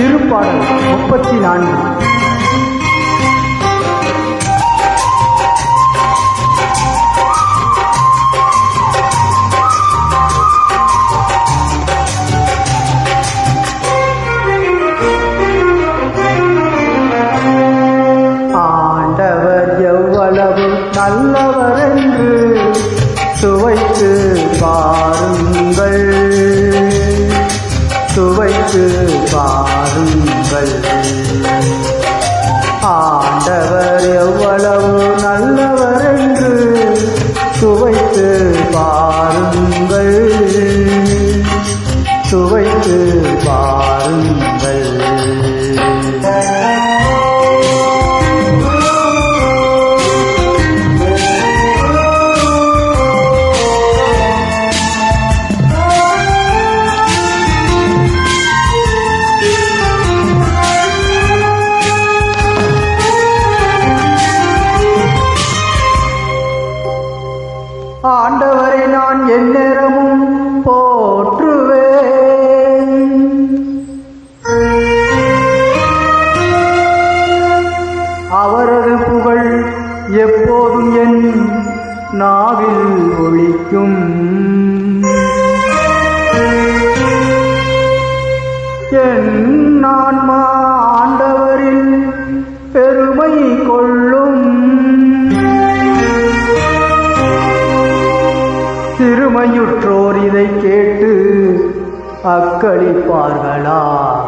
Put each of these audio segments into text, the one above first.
திருப்பாடல் முப்பத்தி நான்கு. ஆண்டவர் எவ்வளவு நல்லவர் என்று சுவைத்து பாருங்கள் பாருங்கள். சுவைத்து பாருங்கள். நாவில் ஒழிக்கும். என் ஆன்மா ஆண்டவரில் பெருமை கொள்ளும். சிறுமையுற்றோர் இதை கேட்டு அக்களிப்பார்களா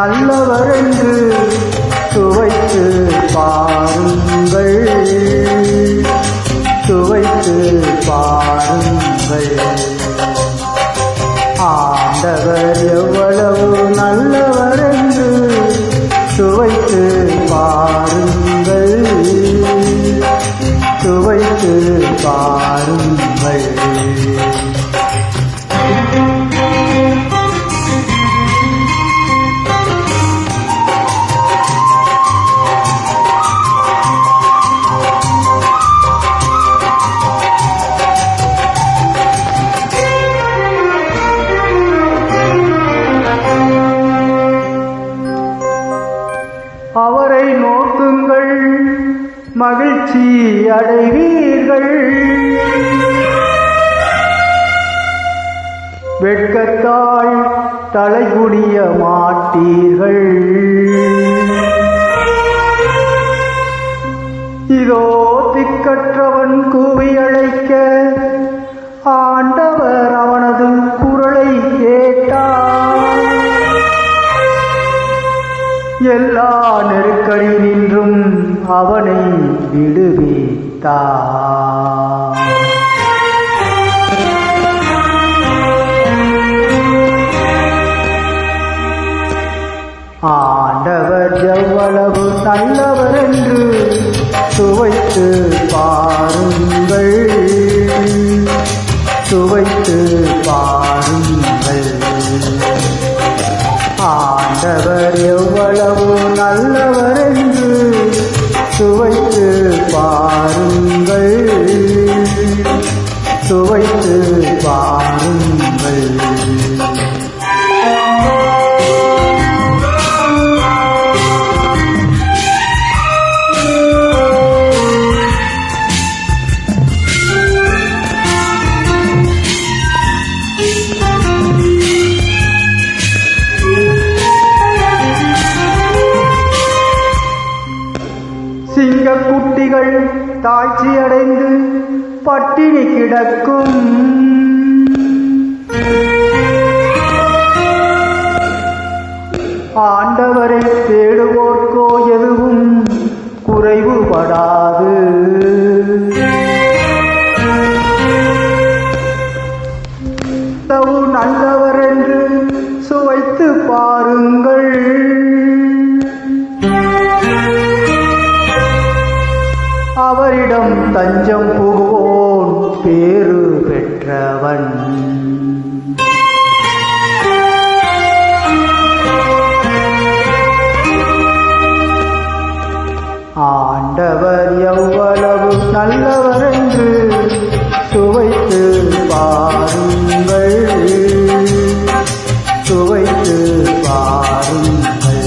நல்லவர் என்று மகிழ்ச்சி அடைவீர்கள். வெட்கத்தால் தலைகுனிய மாட்டீர்கள். இதோ திக்கற்றவன் கூவி அழைக்க ஆண்டவர் அவனது குரலை கேட்டார் எல்லா நெருக்கடியினின்றும் அவன் விடுவித்தார் ஆண்டவர் எவ்வளவு நல்லவர் என்று சுவைத்து பாருங்கள். சுவைத்து பாருங்கள். ஆண்டவர் எவ்வளவு நல்லவர் என்று சுவைத்து சுவைத்து பாருங்கள் குட்டிகள் தாழ்ச்சியடைந்து பட்டினி கிடக்கும். ஆண்டவரை தேடுவோர்க்கோ எதுவும் குறைவுபடாது. தவு நல்லவர் என்று சுவைத்து பாருங்கள். தஞ்சம் புகுவோன் பேரு பெற்றவன். ஆண்டவர் எவ்வளவு நல்லவர் என்று சுவைத்து பாருங்கள். சுவைத்து பாருங்கள்.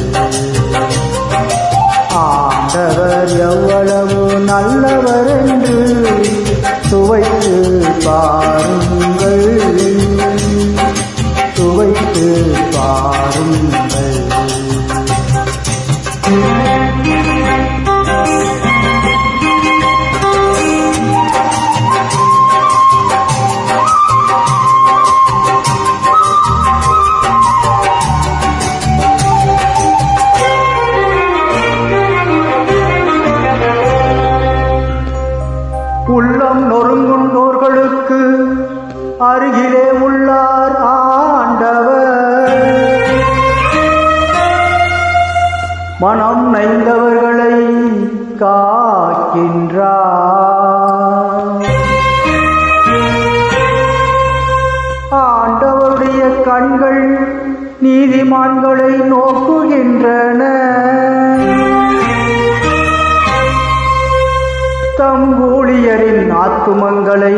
ஆண்டவர் எவ்வளவு நல்லவர் சுவைத்து பாருங்கள். சுவைத்து பாருங்கள். உள்ளம் நொறுங்குண்டோர்களுக்கு அருகிலே உள்ளார் ஆண்டவர். மனம் நைந்தவர்களை காக்கின்றார். ஆண்டவருடைய கண்கள் நீதிமான்களை நோக்குகின்றன. தம் ஊழியரின் ஆத்துமங்களை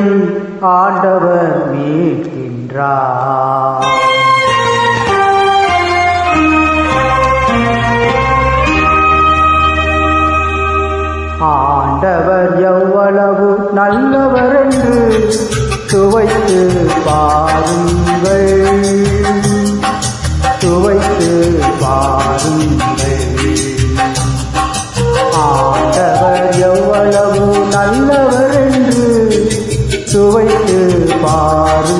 ஆண்டவர் மீட்கின்றார். ஆண்டவர் எவ்வளவு நல்லவர் என்று துவைத்து பாருங்கள். துவைத்து பாருங்கள். ஆண்டவர் சுவைத்து பாரு